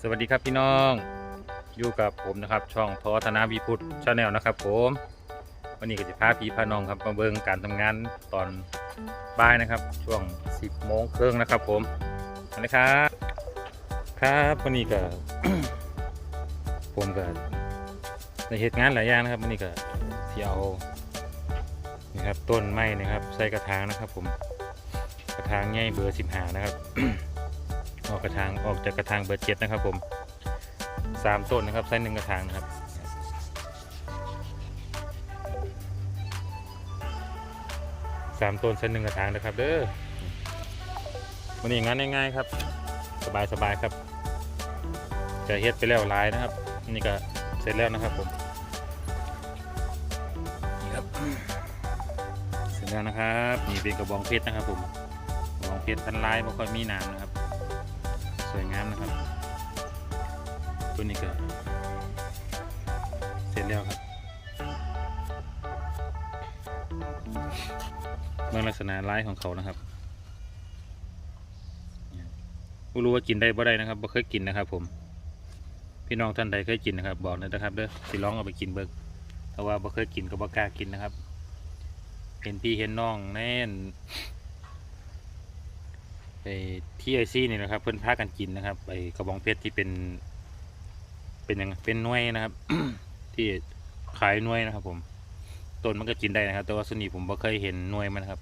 สวัสดีครับพี่น้องอยู่กับผมนะครับ ช่องทอธนาวิพุทธชาแนลนะครับผมวันนี้ก็จะพาพี่พาน้องครับมาเบิ่งการทำงานตอนบ่ายนะครับ ช่วง 10โมงครึ่งนะครับ ผมนะครับครับวันนี้ก็ผมก็ในเหตุงานหลายอย่างนะครับวันนี้ก็ที่เอานี่ครับต้นไม้นะครับ ใส่กระถางนะครับ ผมกระถางใหญ่เบอร์15นะครับ ออกกระถางออกจากกระถางเบอร์เจ็ดนะครับผมสามต้นนะครับไซส์หนึ่งกระถางนะครับสามต้นไซส์หนึ่งกระถางนะครับเด้อวันนี้งานง่ายๆครับ สบายสบายๆครับ จะเฮ็ดไปแล้วหลายนะครับ นี่ก็เสร็จแล้วนะครับผมนี่ครับเสร็จแล้วนะครับนี่เป็นกระบองเพชรนะครับผมกระบองเพชรพันลายไม่ค่อยมีหนามนะครับส วยงามนะครับ ตัวนี้ก็เสร็จแล้วครับเมื่อลักษณะลายของเขานะครับไม่รู้ว่ากินได้บ่ได้นะครับบ่เคยกินนะครับ ผม พี่น้องท่านใดเคยกินนะครับ บอกหน่อยนะครับเด้อสิลองเอาไปกินเบิกแต่ว่าบ่เคยกินก็บ่กล้ากินนะครับ เห็นพี่เห็นน้องแน่น ไอ้ที่ไอซี่นี่นะครับ เพื่อนพากันกินนะครับไอ้กระบองเพชรที่เป็น เป็นยังไงเป็นหน่วยนะครับ ที่ขายหน่วยนะครับ ผมต้นมันก็กินได้นะครับ แต่ว่าส่วนนี้ผมบ่เคยเห็นหน่วยมันนะครับ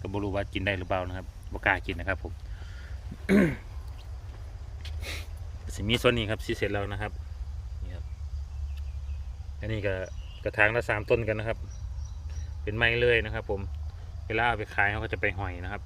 ก็บ่รู้ว่ากินได้หรือเปล่านะครับบ่กล้ากินนะครับ ผมสิมีส่วนนี้ครับที่เสร็จแล้วนะครับนี่ครับอันนี้ก็กระถางละสามต้นกันนะครับ เป็นไม้เลื่อยนะครับ ผมเวลาเอาไปขายเขาก็จะไปหอยนะครับ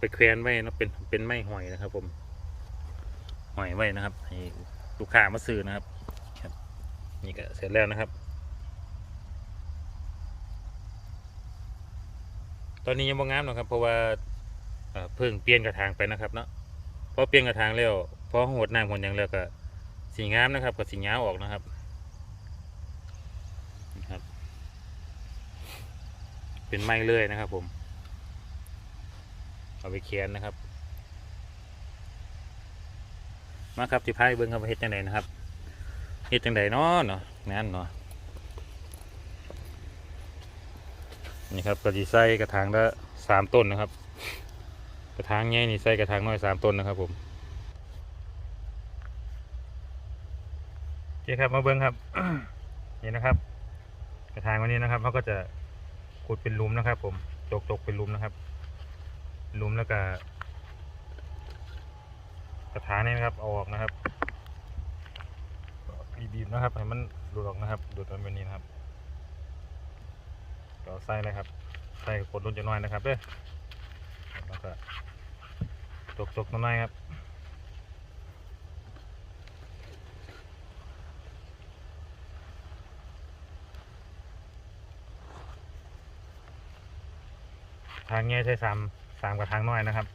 ไปแควนไว้เนาะเป็นเป็นไม้หอยนะครับผมหอยไว้นะครับให้ลูกค้ามาซื้อนะครับครับนี่ก็เสร็จแล้วนะครับ ตอนนี้ยังบ่งามหรอกครับ เพราะว่าเพิ่งเปลี่ยนกระถางไปนะครับเนาะพอเปลี่ยนกระถางแล้วพอหดน้ำหดหยังแล้วก็สีงามนะครับกับสีเงาออกนะครับครับ เป็นไม้เลื่อยนะครับผม เอาไปเขียนนะครับ มาครับที่พายเบิ้งครับเฮ็ดจังไดนะครับเฮ็ดจังไดเนาะเนาะงานเนาะนี่ครับก็สิใส่กระถางละสามต้นนะครับ กระถางใหญ่นี่ใส่กระถางน้อยสามต้นนะครับผมโอเคครับมาเบิ้งครับนี่นะครับ กระถางวันนี้นะครับเขาก็จะขุดเป็นลุมนะครับ ผมจกจกเป็นลุมนะครับ ลุมแล้วก็กระถางนี่นะครับเอาออกนะครับบีบๆนะครับให้มันหลุดออกนะครับหลุดออกแบบนี้นะครับก็ใส่เลยครับใส่กดลงจะน้อยนะครับเด้อแล้วก็จกๆน้อยครับทางเงี้ยใช้สาม สามกระถางน้อยนะครับ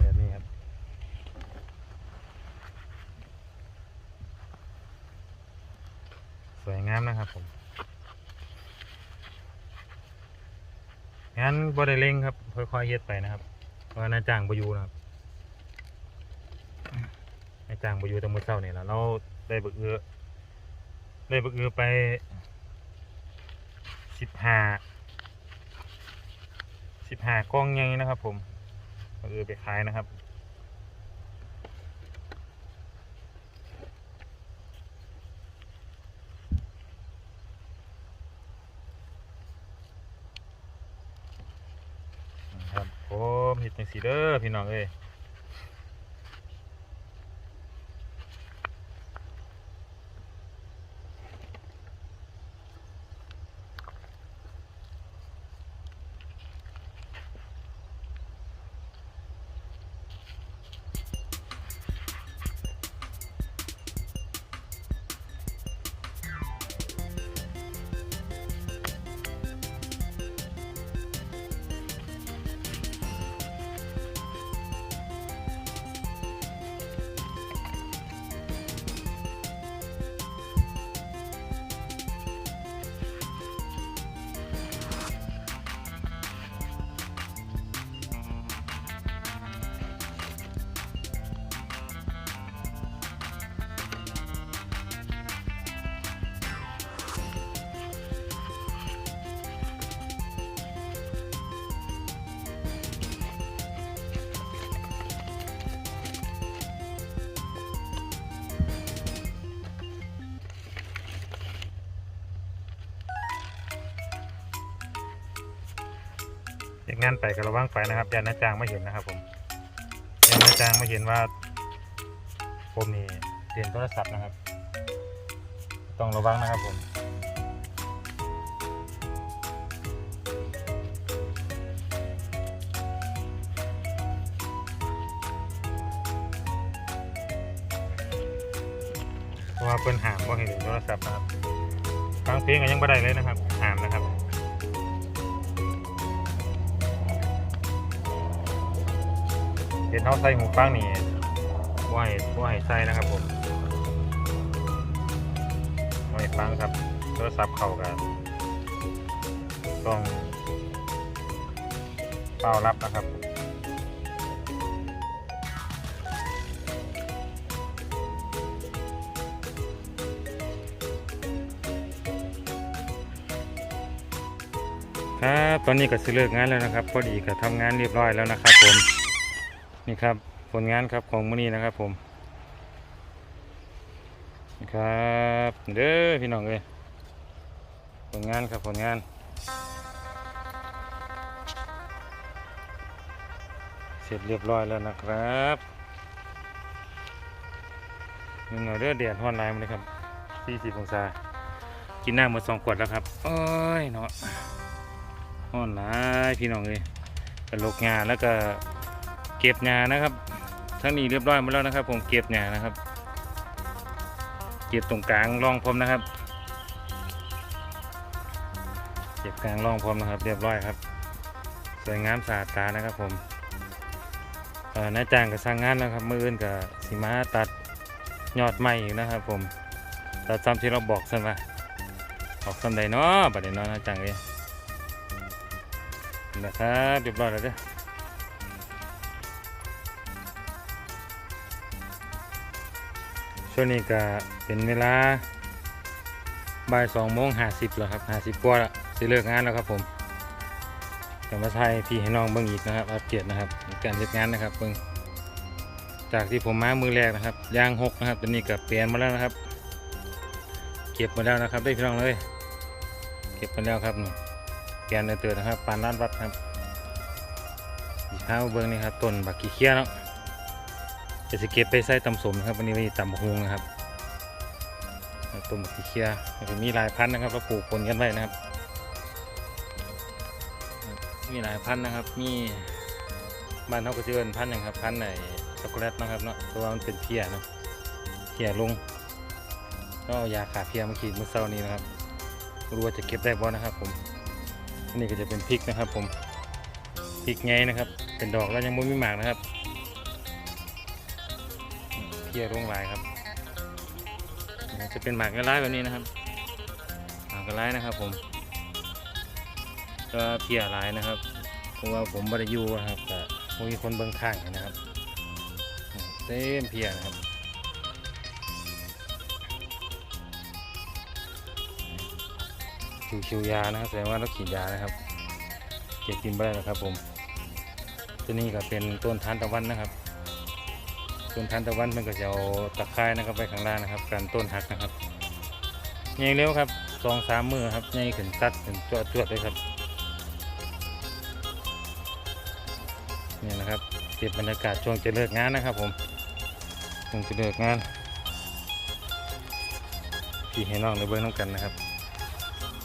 แบบนี้ครับ สวยงามนะครับผม งั้นบ่ได้เร่งครับค่อยๆเฮ็ดไปนะครับเพราะนายจ้างบ่อยู่นะครับนายจ้างบ่อยู่แตั้งมื้อเช้านี่แล้วเราได้บึกเอือได้บึกเอือไปสิบห้าสิบห้ากล้องยังนะครับ ผมบึกเอือไปขายนะครับ ครับผมเห็ดจังสีเด้อพี่น้องเอ้ย เด็กงานไปก็ระวังไปนะครับยานาจางไม่เห็นนะครับ ผมยานาจางไม่เห็นว่า ผมนี่เปลี่ยนโทรศัพท์นะครับ ต้องระวังนะครับผมเพราะว่าเพิ่นหามว่าให้เล่นโทรศัพท์นะครับฟังเพลงก็ยังไม่ได้เลยนะครับหามนะครับ ห็นเขาใส่หูฟังนี่ว่าให้ว่าให้ใส่นะครับผมว่าให้ฟังครับโทรศัพท์เขากันต้องเฝ้ารับนะครับครับตอนนี้ก็สิเลิกงานแล้วนะครับ พอดีก็ทำงานเรียบร้อยแล้วนะครับผม นี่ครับผลงานครับของมื้อนี้นะครับผมนี่ครับเด้อพี่น้องเอ้ยผลงานครับผลงานเสร็จเรียบร้อยแล้วนะครับนี่หน่อยเด้อแดดฮ้อนลายมาเลยครับ 40 องศา กินหน้ำหมดสองขวดแล้วครับ โอ้ยเนาะอ่อนลายพี่น้องเลยกระโหลกงาแล้วก็ ก็บงานะครับ ทั้งนี้เรียบร้อยหมดแล้วนะครับ ผมเก็บงานะครับ เก็บตรงกลางร่องพรมนะครับ เก็บกลางร่องพรมนะครับ เรียบร้อยครับ สวยงามสะอาดตานะครับผมเอ่อนายจ้างกับสร้างงานนะครับมืออื่นกับสีมาตัดยอดใหม่อยู่นะครับ ผมตัดซ้ำที่เราบอกสันว่าออกซ้ำใดเนาะบัดนี้เนาะนายจ้างเลยนะครับเรียบร้อยแล้วเด้อ ช่วงนี้ก็เป็นเวลาบ่ายสองโมงห้าสิบแล้วครับห้าสิบกว่าแล้วสิเลิกงานแล้วครับผมจะมาไทยพี่ให้น้องเบิ่งอีกนะครับอัปเดตนะครับการเฮ็ดงานนะครับเบิ่งจากที่ผมมามือแรกนะครับยางหกนะครับตอนนี้ก็เปลี่ยนมาแล้วนะครับ เก็บมาแล้วนะครับได้พี่น้องเลย เก็บมาแล้วครับนี่แกนเตือนนะครับปานด้านวัดครับอีกข้าวเบิ้งนี่ครับต้นบักกี้เคี้ยเนาะ จะสเก็บไปใส่ตำสมนะครับวันนี้ไว้ตำบักฮุงนะครับต้นบักกี้เคียจะมีหลายพันธุ์นะครับเราปลูกปนกันไว้นะครับ มีหลายพันธุ์นะครับ มีบ้านเขาก็จะเอิ้นพันธุ์หนึ่งครับพันธุ์ไหนช็อกโกแลตนะครับเนาะเพราะว่ามันเป็นเพียเนาะเพียลงก็เอายาขาเพียมาขีดมือเช้านี้นะครับรู้ว่าจะเก็บได้บ่นะครับ ผมอันนี้ก็จะเป็นพริกนะครับ ผมพริกไงนะครับ เป็นดอกแล้วยังไม่มีหมากนะครับ เพียร่วงลายครับ จะเป็นหมากกระไลแบบนี้นะครับ หมากกระไลนะครับผมก็เพียลายนะครับ เพราะว่าผมบริยูนะครับแต่มีคนเบิ่งข้างนะครับเต็มเพียนะครับคิวๆยานะครับแสดงว่าเราขีดยานะครับ เก็บกินไปได้แล้วครับผม ตัวนี้ก็เป็นต้นทานตะวันนะครับ ต้นทานตะวันมันก็จะเอาตะไคร้นะครับไปข้างล่างนะครับการต้นหักนะครับใหญ่เร็วครับสองสามมือครับใหญ่ขึ้นตัดขึ้นจวดจวดเลยครับนี่นะครับเก็บบรรยากาศช่วงจะเลิกงานนะครับ ผมช่วงจะเลิกงานพี่ให้น้องในเบื้องน้องกันนะครับ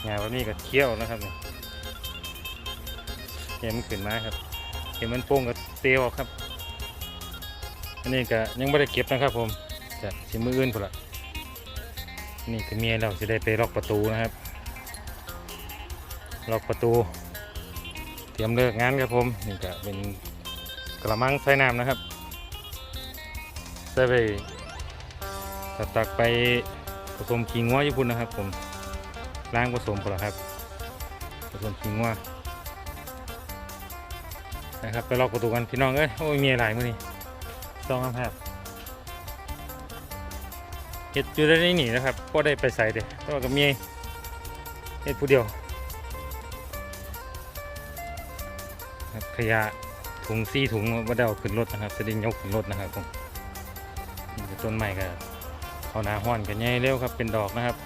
งานวันนี้ก็เที่ยวนะครับเนี่เห็นมันขึ้นมาครับเห็นมันโป่งกับเตียวครับ อันนี้ก็ยังไม่ได้เก็บนะครับผมจะชิมมืออื่นพอละนี่คือเมียเราจะได้ไปล็อกประตูนะครับ ล็อกประตู เตรียมเลิกงานครับผมนี่ก็เป็นกระมังใส่น้ำนะครับใส่ไปตักไปผสมขิงงัวญี่ปุ่นนะครับ ผมล้างผสมพอล้วครับผสมขิงว่านะครับไปล็อกประตูกันพี่น้องเอ้ยโอ้ยมีอะไรมื้อนี้ ต้องครับครับเห็ดอยู่ได้นนี่นะครับก็ได้ไปใส่เด้แต่ว่าก็มีเห็ดผู้เดียวครับขยะถุงซี่ถุงว่าได้เอาขึ้นรถนะครับจะได้ยกขึ้นรถนะครับผมต้นใหม่ก็เอาหนาห้อนกันใหญ่เร็วครับเป็นดอกนะครับ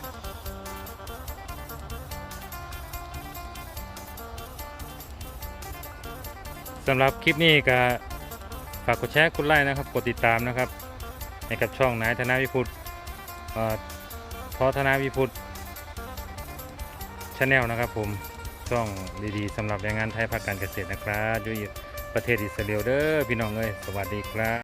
สำหรับคลิปนี้ก็ ฝากกดแชร์กดไลค์นะครับ กดติดตามนะครับ ให้กับช่องนายธนาวิพุทธเอ่อทอธนาวิพุทธชาแนลนะครับผมช่องดีๆสำหรับแรงงานไทยภาคการเกษตรนะครับอยู่ประเทศอิสราเอลเด้อพี่น้องเอ้ยสวัสดีครับ